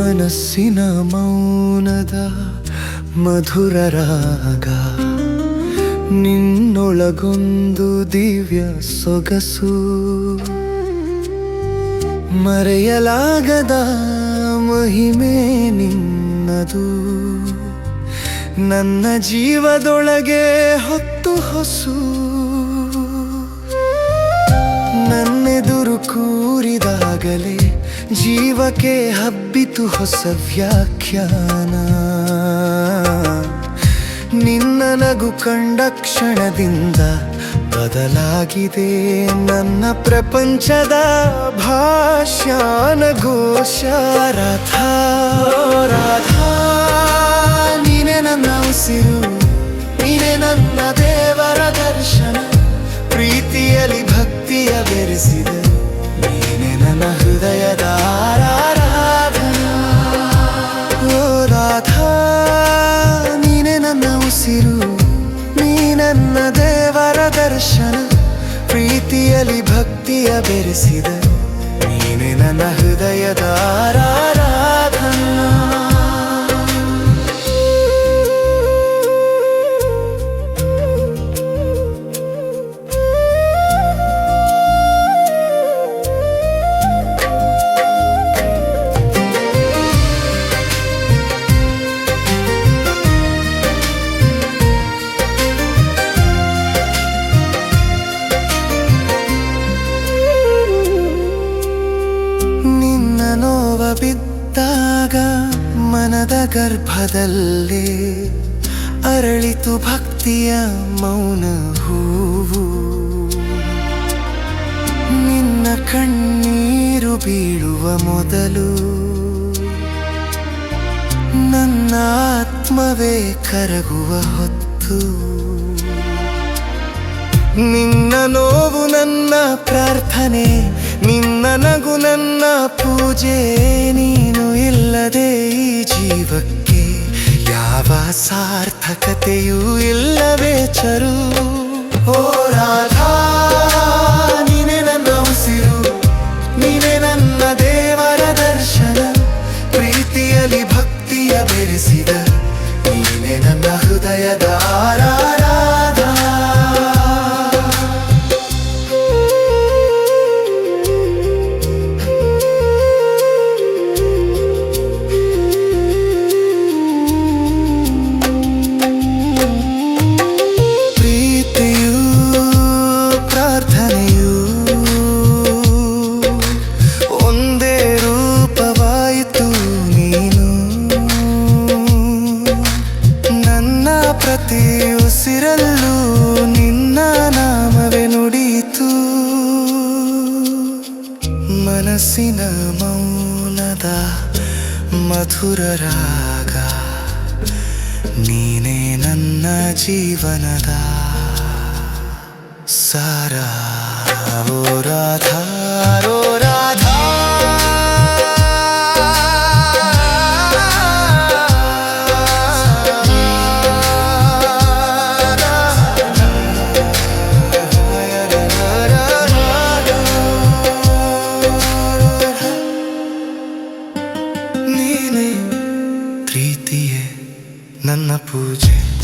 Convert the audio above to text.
ಮನಸ್ಸಿನ ಮೌನದ ಮಧುರ ರಾಗ. ನಿನ್ನೊಳಗೊಂದು ದಿವ್ಯ ಸೊಗಸು. ಮರೆಯಲಾಗದ ಮಹಿಮೆ ನಿನ್ನದು. ನನ್ನ ಜೀವದೊಳಗೆ ಹೊತ್ತು ಹೊಸು. ಜೀವಕ್ಕೆ ಹಬ್ಬಿತು ಹೊಸ ವ್ಯಾಖ್ಯಾನ. ನಿನ್ನ ನಗು ಕಂಡ ಕ್ಷಣದಿಂದ ಬದಲಾಗಿದೆ ನನ್ನ ಪ್ರಪಂಚದ ಭಾಷ್ಯಾನ ಘೋಷ ರಾಧಾ, ನೀನೆ ನನ್ನ ಉಸಿರು. ಉಸಿರು ನೀ ನನ್ನ ದೇವರ ದರ್ಶನ ಪ್ರೀತಿಯಲ್ಲಿ ಭಕ್ತಿಯ ಬೆರೆಸಿದ. ನೀನೆ ನನ್ನ ಹೃದಯದ ಮನದ ಗರ್ಭದಲ್ಲಿ ಅರಳಿತು ಭಕ್ತಿಯ ಮೌನ ಹೂವು. ನಿನ್ನ ಕಣ್ಣೀರು ಬೀಳುವ ಮೊದಲು ನನ್ನ ಆತ್ಮವೇ ಕರಗುವ ಹೊತ್ತು. ನಿನ್ನ ನೋವು ನನ್ನ ಪ್ರಾರ್ಥನೆ ನನ್ನ ಪೂಜೆ ನೀನು ಇಲ್ಲದೆ ಈ ಜೀವಕ್ಕೆ ಯಾವ ಸಾರ್ಥಕತೆಯೂ ಇಲ್ಲವೇ ಚರು. ಓ ರಾಧಾ, ನೀನೆ ನನ್ನ ಉಸಿರು, ನೀನೆ ನನ್ನ ದೇವರ ದರ್ಶನ, ಪ್ರೀತಿಯಲ್ಲಿ ಭಕ್ತಿಯ ಬೆರೆಸಿದ, ನೀನೆ ನನ್ನ ಹೃದಯದ ಆರಾಧ. ಪ್ರತಿ ಉಸಿರಲ್ಲೂ ನಿನ್ನ ನಾಮವೇ ನುಡಿಯಿತು. ಮನಸ್ಸಿನ ಮೌನದ ಮಧುರ ರಾಗ, ನೀನೇ ನನ್ನ ಜೀವನದ ಸಾರ. ಓ ರಾಧಾ ನೀನೇ ಪ್ರೀತಿಯೇ ನನ್ನ ಪೂಜೆ